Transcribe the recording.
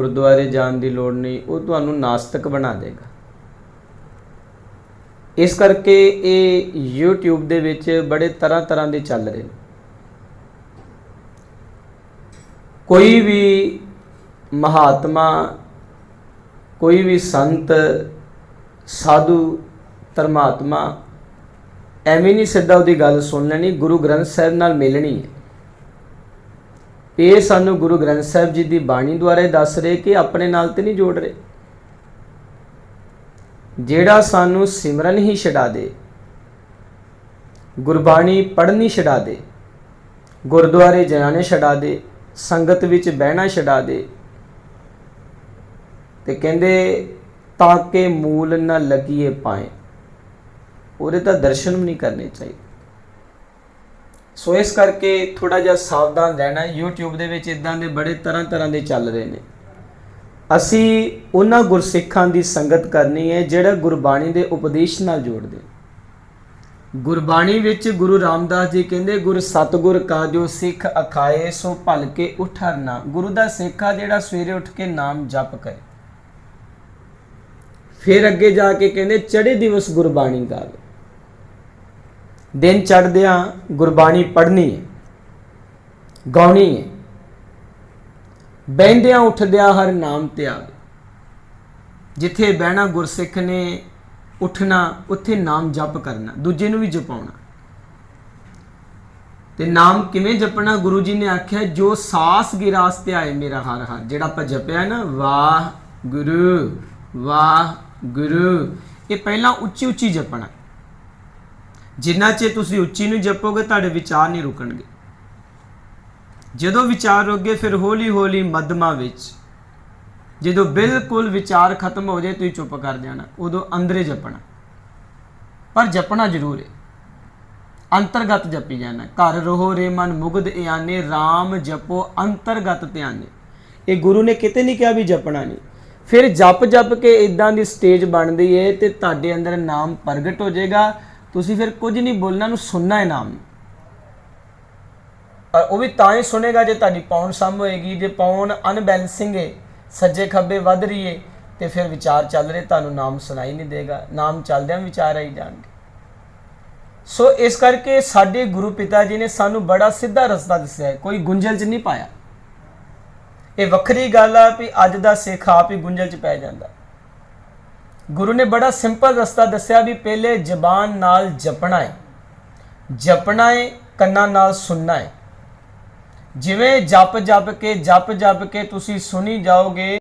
ਗੁਰਦੁਆਰੇ ਜਾਣ ਦੀ ਲੋੜ ਨਹੀਂ, ਉਹ ਤੁਹਾਨੂੰ ਨਾਸਤਿਕ ਬਣਾ ਦੇਗਾ। ਇਸ ਕਰਕੇ ਇਹ YouTube ਦੇ ਵਿੱਚ ਬੜੇ ਤਰ੍ਹਾਂ ਤਰ੍ਹਾਂ ਦੇ ਚੱਲ ਰਹੇ ਨੇ। ਕੋਈ ਵੀ ਮਹਾਤਮਾ, ਕੋਈ ਵੀ ਸੰਤ, ਸਾਧੂ, ਧਰਮਾਤਮਾ, ਐਵੇਂ ਨਹੀਂ ਸਿੱਧਾ ਉਹਦੀ ਗੱਲ ਸੁਣ ਲੈਣੀ, ਗੁਰੂ ਗ੍ਰੰਥ ਸਾਹਿਬ ਨਾਲ ਮਿਲਣੀ ਹੈ। ਇਹ ਸਾਨੂੰ ਗੁਰੂ ਗ੍ਰੰਥ ਸਾਹਿਬ ਜੀ ਦੀ ਬਾਣੀ ਦੁਆਰਾ ਦੱਸ ਰਹੇ ਕਿ ਆਪਣੇ ਨਾਲ ਤੇ ਨਹੀਂ ਜੋੜ ਰਹੇ। ਜਿਹੜਾ ਸਾਨੂੰ ਸਿਮਰਨ ਹੀ ਛਡਾ ਦੇ, ਗੁਰਬਾਣੀ ਪੜ੍ਹਨੀ ਛਡਾ ਦੇ, ਗੁਰਦੁਆਰੇ ਜਾਣੇ ਛਡਾ ਦੇ, ਸੰਗਤ ਵਿੱਚ ਬਹਿਣਾ ਛਡਾ ਦੇ, ਤੇ ਕਹਿੰਦੇ ਤਾਂ ਕਿ ਮੂਲ ਨਾ ਲੱਗੀਏ ਪਾਏ। ਉਹਦੇ ਤਾਂ ਦਰਸ਼ਨ ਵੀ ਨਹੀਂ ਕਰਨੇ ਚਾਹੀਦੇ। ਸੋ ਇਸ ਕਰਕੇ ਥੋੜਾ ਜਿਹਾ ਸਾਵਧਾਨ ਰਹਿਣਾ YouTube ਦੇ ਵਿੱਚ ਇਦਾਂ ਦੇ ਬੜੇ ਤਰ੍ਹਾਂ ਤਰ੍ਹਾਂ ਦੇ ਚੱਲ ਰਹੇ ਨੇ। ਅਸੀਂ ਉਹਨਾਂ ਗੁਰਸਿੱਖਾਂ ਦੀ ਸੰਗਤ ਕਰਨੀ ਹੈ ਜਿਹੜਾ ਗੁਰਬਾਣੀ ਦੇ ਉਪਦੇਸ਼ ਨਾਲ ਜੋੜਦੇ ਗੁਰਬਾਣੀ ਵਿੱਚ ਗੁਰੂ ਰਾਮਦਾਸ ਜੀ ਕਹਿੰਦੇ, ਗੁਰ ਸਤਗੁਰ ਕਾ ਜੋ ਸਿੱਖ ਅਖਾਏ, ਸੋ ਭਲ ਕੇ ਉਠਰਨਾ ਗੁਰੂ ਦਾ ਸਿੱਖ ਆ ਜਿਹੜਾ ਸਵੇਰੇ ਉੱਠ ਕੇ ਨਾਮ ਜਪ ਕਰੇ। ਫਿਰ ਅੱਗੇ ਜਾ ਕੇ ਕਹਿੰਦੇ ਚੜੇ ਦਿਵਸ ਗੁਰਬਾਣੀ ਗਾਵੇ। ਦਿਨ ਚੜ੍ਹਦਿਆਂ ਗੁਰਬਾਣੀ ਪੜ੍ਹਨੀ ਹੈ ਗਾਉਣੀ ਹੈ ਬਹਿੰਦਿਆਂ ਉੱਠਦਿਆਂ ਹਰ ਨਾਮ ਧਿਆਵੇ ਜਿੱਥੇ ਬਹਿਣਾ ਗੁਰਸਿੱਖ ਨੇ, ਉੱਠਣਾ, ਉੱਥੇ ਨਾਮ ਜਪ ਕਰਨਾ, ਦੂਜੇ ਨੂੰ ਵੀ ਜਪਾਉਣਾ। ਤੇ ਨਾਮ ਕਿਵੇਂ ਜਪਣਾ, ਗੁਰੂ ਜੀ ਨੇ ਆਖਿਆ, ਜੋ ਸਾਸ ਗਿਰਾਸ ਤੇ ਆਏ ਮੇਰਾ ਹਰ ਹਰ। ਜਿਹੜਾ ਆਪਾਂ ਜਪਿਆ ਨਾ, ਵਾਹ ਗੁਰੂ ਵਾਹ ਗੁਰੂ, ਇਹ ਪਹਿਲਾਂ ਉੱਚੀ ਉੱਚੀ ਜਪਣਾ। ਜਿੰਨਾ ਚਿਰ ਤੁਸੀਂ ਉੱਚੀ ਨੂੰ ਜਪੋਗੇ, ਤੁਹਾਡੇ ਵਿਚਾਰ ਨਹੀਂ ਰੁਕਣਗੇ। ਜਦੋਂ ਵਿਚਾਰ ਰੁਕ ਗਏ ਫਿਰ ਹੌਲੀ ਹੌਲੀ ਮੱਧਮਾ ਵਿੱਚ, ਜਦੋਂ ਬਿਲਕੁਲ ਵਿਚਾਰ ਖਤਮ ਹੋ ਜਾਏ, ਤੁਸੀਂ ਚੁੱਪ ਕਰ ਜਾਣਾ, ਉਦੋਂ ਅੰਦਰੇ ਜਪਣਾ। ਪਰ ਜਪਣਾ ਜ਼ਰੂਰ ਹੈ। ਅੰਤਰਗਤ ਜਪੀ ਜਾਣਾ। ਘਰ ਰਹੋ ਰੇ ਮਨ ਮੁਗਧ ਇਆਨੇ RAM ਜਪੋ ਅੰਤਰਗਤ ਧਿਆਨੇ। ਇਹ ਗੁਰੂ ਨੇ ਕਿਤੇ ਨਹੀਂ ਕਿਹਾ ਵੀ ਜਪਣਾ ਨਹੀਂ। ਫਿਰ ਜਪ ਜਪ ਕੇ ਇਦਾਂ ਦੀ ਸਟੇਜ ਬਣਦੀ ਏ ਤੇ ਤੁਹਾਡੇ ਅੰਦਰ ਨਾਮ ਪ੍ਰਗਟ ਹੋ ਜਾਏਗਾ। ਤੁਸੀਂ ਫਿਰ ਕੁਝ ਨਹੀਂ ਬੋਲਣਾ ਨੂੰ ਸੁਣਨਾ ਹੈ ਨਾਮ। ਔਰ ਉਹ ਵੀ ਤਾਂ ਹੀ ਸੁਣੇਗਾ ਜੇ ਤੁਹਾਡੀ ਪਾਉਣ ਸਮ ਹੋਏਗੀ, ਜੇ ਪਾਉਣ ਅਨਬੈਲੈਂਸਿੰਗ ਹੈ ਸੱਜੇ ਖੱਬੇ ਵੱਧ ਰਹੀ ਹੈ ਤੇ ਫਿਰ ਵਿਚਾਰ ਚੱਲ ਰਹੇ, ਤੁਹਾਨੂੰ ਨਾਮ ਸੁਣਾਈ ਨਹੀਂ ਦੇਗਾ। ਨਾਮ ਚੱਲਦਿਆਂ ਵਿਚਾਰ ਆਈ ਜਾਣਗੇ। ਸੋ ਇਸ ਕਰਕੇ ਸਾਡੇ ਗੁਰੂ ਪਿਤਾ ਜੀ ਨੇ ਸਾਨੂੰ ਬੜਾ ਸਿੱਧਾ ਰਸਤਾ ਦੱਸਿਆ ਕੋਈ ਗੁੰਝਲ 'ਚ ਨਹੀਂ ਪਾਇਆ। ਇਹ ਵੱਖਰੀ ਗੱਲ ਆ ਵੀ ਅੱਜ ਦਾ ਸਿੱਖ ਆਪ ਹੀ ਗੁੰਝਲ 'ਚ ਪੈ ਜਾਂਦਾ। ਗੁਰੂ ਨੇ ਬੜਾ ਸਿੰਪਲ ਰਸਤਾ ਦੱਸਿਆ ਵੀ ਪਹਿਲੇ ਜ਼ਬਾਨ ਨਾਲ ਜਪਣਾ ਹੈ। ਜਪਣਾ ਹੈ, ਕੰਨਾਂ ਨਾਲ ਸੁਣਨਾ ਹੈ। ਜਿਵੇਂ ਜਪ ਜਪ ਕੇ ਜਪ ਜਪ ਕੇ ਤੁਸੀਂ ਸੁਣੀ ਜਾਓਗੇ